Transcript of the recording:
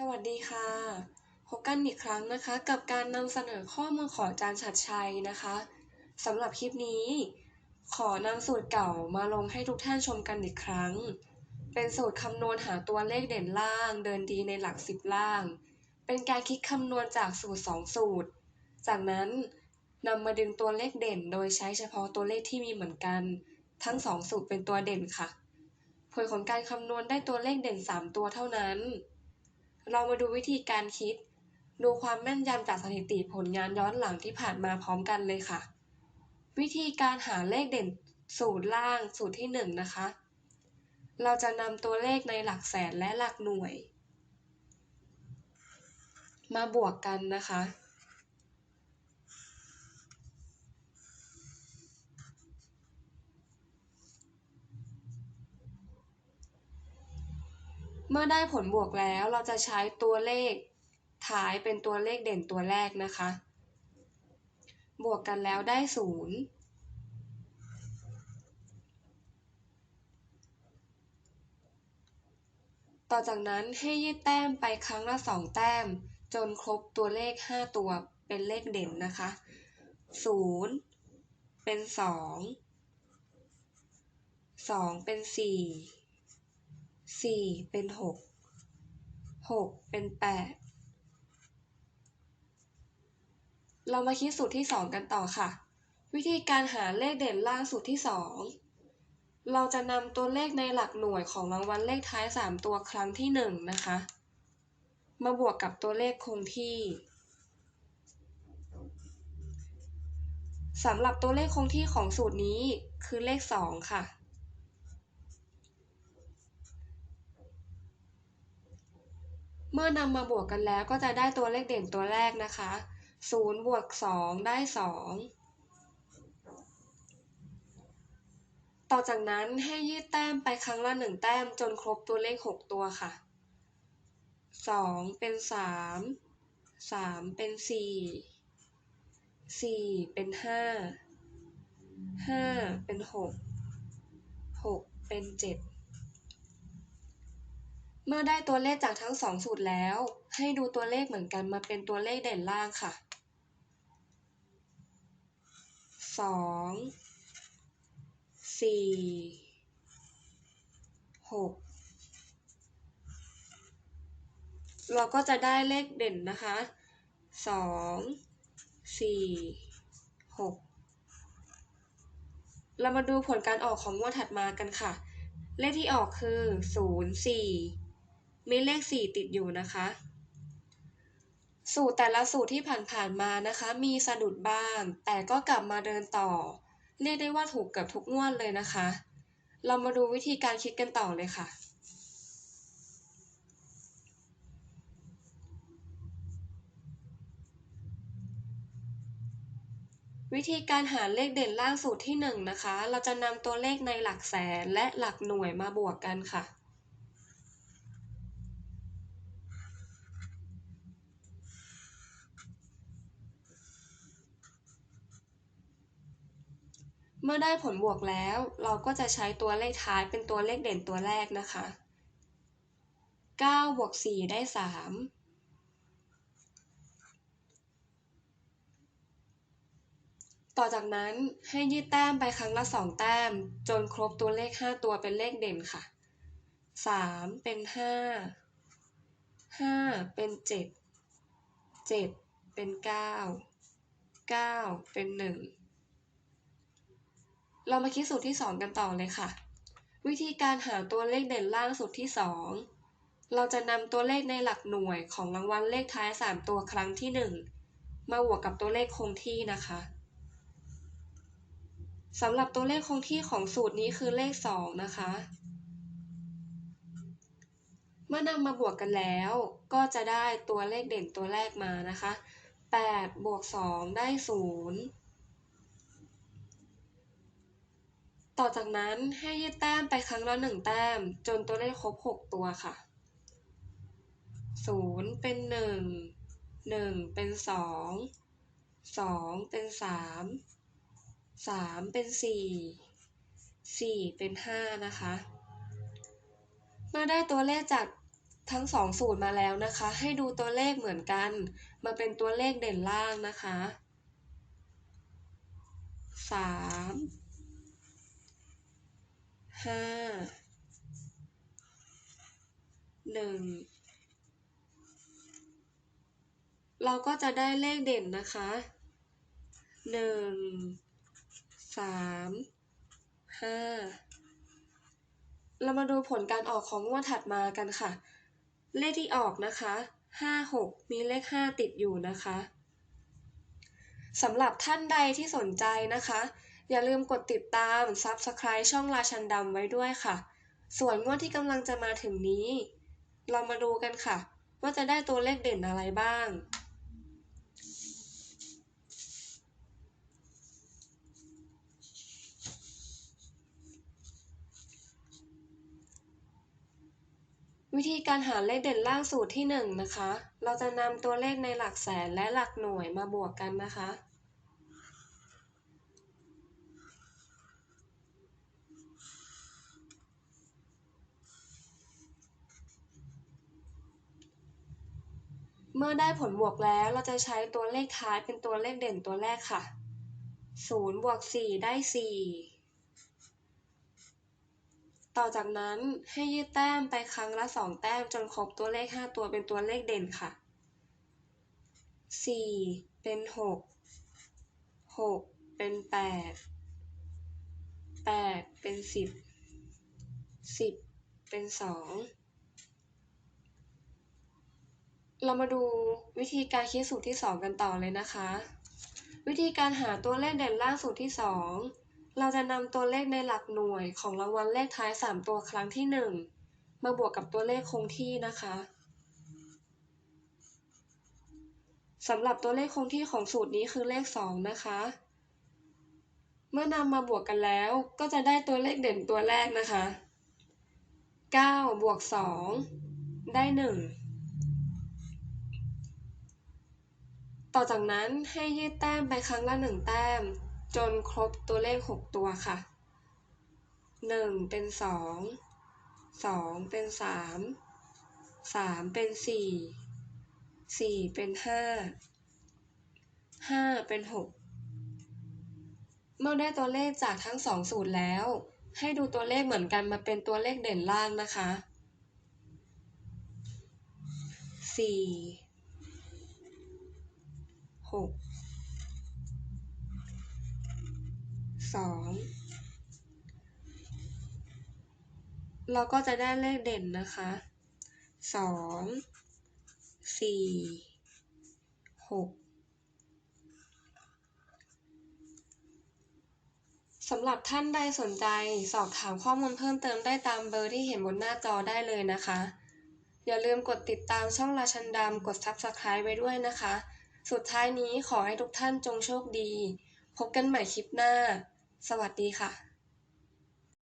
สวัสดีค่ะ พบกันอีกครั้งนะคะกับการนำเสนอข้อมูลของอาจารย์ชัดชัยนะคะสำหรับคลิปนี้ ขอนำสูตรเก่ามาลงให้ทุกท่านชมกันอีกครั้ง เป็นสูตรคำนวณหาตัวเลขเด่นล่าง เดินดีในหลักสิบล่าง เป็นการคิดคำนวณจากสูตร 2 สูตร จากนั้นนำมาดึงตัวเลขเด่น โดยใช้เฉพาะตัวเลขที่มีเหมือนกัน ทั้ง 2 สูตรเป็นตัวเด่นค่ะ ผลของการคำนวณได้ตัวเลขเด่น 3 ตัวเท่านั้น เรามาดูวิธีการคิด ดูความแม่นยำจากสถิติผลงานย้อนหลังที่ผ่านมาพร้อมกันเลยค่ะ วิธีการหาเลขเด่นสูตรล่างสูตรที่1นะคะ เราจะนำตัวเลขในหลักแสนและหลักหน่วย มาบวกกันนะคะ เมื่อได้ผลบวกแล้วเราจะใช้ตัวเลขท้ายเป็นตัวเลขเด่นตัวแรกนะคะ บวกกันแล้วได้ศูนย์ต่อจากนั้นให้ยืดแต้มไปครั้งละสองแต้ม จนครบตัวเลข5ตัวเป็นเลขเด่นนะคะ0เป็น2 2เป็น4 4เป็น6 6เป็น8เรามาคิดสูตรที่2กันต่อค่ะ วิธีการหาเลขเด่นล่างสูตรที่2เราจะนำตัวเลขในหลักหน่วยของรางวัลเลขท้าย 3 ตัวครั้งที่ 1 นะคะ มาบวกกับตัวเลขคงที่สำหรับตัวเลขคงที่ของสูตรนี้คือเลข 2 ค่ะ มื่อนำมาบวกกันแล้วก็จะได้ตัวเลขเด่นตัวแรกนะคะ0บวก2ได้ 2 ต่อจากนั้นให้ยืดแต้มไปครั้งละ 1 แต้มจนครบตัวเลข 6 ตัวค่ะ 2 เป็น 3 3 เป็น 4 4 เป็น 5 5 เป็น 6 6 เป็น 7 เมื่อได้ตัวเลขจากทั้ง2สูตรแล้ว ให้ดูตัวเลขเหมือนกันมาเป็นตัวเลขเด่นล่างค่ะ2สี่ หก เราก็จะได้เลขเด่นนะคะ สอง สี่ หก เรามาดูผลการออกของงวดถัดมากันค่ะ เลขที่ออกคือศูนย์สี่ มีเลขสี่ติดอยู่นะคะ สูตรแต่ละสูตรที่ผ่านๆมานะคะ มีสะดุดบ้าง แต่ก็กลับมาเดินต่อ เรียกได้ว่าถูกเกือบทุกงวดเลยนะคะ เรามาดูวิธีการคิดกันต่อเลยค่ะวิธีการหาเลขเด่นล่างสูตรที่ 1นนะคะ เราจะนำตัวเลขในหลักแสนและหลักหน่วยมาบวกกันค่ะ เมื่อได้ผลบวกแล้ว เราก็จะใช้ตัวเลขท้ายเป็นตัวเลขเด่นตัวแรกนะคะ 9 บวก 4 ได้ 3 ต่อจากนั้นให้ยืดแต้มไปครั้งละ 2 แต้ม จนครบตัวเลข 5 ตัวเป็นเลขเด่นค่ะ 3 เป็น 5 5 เป็น 7 7 เป็น 9 9 เป็น 1 เรามาคิดสูตรที่ 2 กันต่อเลยค่ะ วิธีการหาตัวเลขเด่นล่างสูตรที่ 2 เราจะนำตัวเลขในหลักหน่วยของรางวัลเลขท้าย 3 ตัวครั้งที่ 1 มาบวกกับตัวเลขคงที่นะคะสำหรับตัวเลขคงที่ของสูตรนี้คือเลข 2 นะคะ เมื่อนำมาบวกกันแล้ว ก็จะได้ตัวเลขเด่นตัวแรกมานะคะ8บวก2ได้ 0 ต่อจากนั้นให้ยืดแต้มไปครั้งละหนึ่งแต้ม จนตัวเลขครบหกตัวค่ะศูนย์เป็นหนึ่งหนึ่งเป็นสองสองเป็นสามสามเป็นสี่สี่เป็นห้านะคะ เมื่อได้ตัวเลขจากทั้งสองสูตรมาแล้วนะคะ ให้ดูตัวเลขเหมือนกัน มาเป็นตัวเลขเด่นล่างนะคะสาม ห้าหนึ่งเราก็จะได้เลขเด่นนะคะหนึ่งสามห้าเรามาดูผลการออกของงวดถัดมากันค่ะ เลขที่ออกนะคะห้าหกมีเลขห้าติดอยู่นะคะสำหรับท่านใดที่สนใจนะคะ อย่าลืมกดติดตาม Subscribe ช่องราชันดำไว้ด้วยค่ะ ส่วนงวดที่กำลังจะมาถึงนี้ เรามาดูกันค่ะ ว่าจะได้ตัวเลขเด่นอะไรบ้าง วิธีการหาเลขเด่นล่างสูตรที่ 1นนะคะ เราจะนำตัวเลขในหลักแสนและหลักหน่วยมาบวกกันนะคะ เมื่อได้ผลบวกแล้ว เราจะใช้ตัวเลขท้ายเป็นตัวเลขเด่นตัวแรกค่ะ 0 บวก 4 ได้ 4 ต่อจากนั้นให้ยืดแต้มไปครั้งละ 2 แต้มจนครบตัวเลข 5 ตัวเป็นตัวเลขเด่นค่ะ 4 เป็น 6 6 เป็น 8 8 เป็น 10 10 เป็น 2 เรามาดูวิธีการคิดสูตรที่ 2 กันต่อเลยนะคะ วิธีการหาตัวเลขเด่นล่างสูตรที่ 2 เราจะนำตัวเลขในหลักหน่วยของรางวัลเลขท้าย 3 ตัวครั้งที่ 1 มาบวกกับตัวเลขคงที่นะคะสำหรับตัวเลขคงที่ของสูตรนี้คือเลข 2 นะคะ เมื่อนำมาบวกกันแล้วก็จะได้ตัวเลขเด่นตัวแรกนะคะ 9 บวก 2 ได้ 1 ต่อจากนั้นให้ยืดแต้มไปครั้งละหนึ่งแต้ม จนครบตัวเลข6ตัวค่ะ1เป็น2 2เป็น3 3เป็น4 4เป็น5 5เป็น6เมื่อได้ตัวเลขจากทั้งสองสูตรแล้ว ให้ดูตัวเลขเหมือนกันมาเป็นตัวเลขเด่นล่างนะคะ4 หกสองเราก็จะได้เลขเด่นนะคะสองสี่หกสำหรับท่านใดสนใจสอบถามข้อมูลเพิ่มเติมได้ตามเบอร์ที่เห็นบนหน้าจอได้เลยนะคะ อย่าลืมกดติดตามช่องราชันดำกด Subscribe ไว้ด้วยนะคะ สุดท้ายนี้ขอให้ทุกท่านจงโชคดี พบกันใหม่คลิปหน้า สวัสดีค่ะ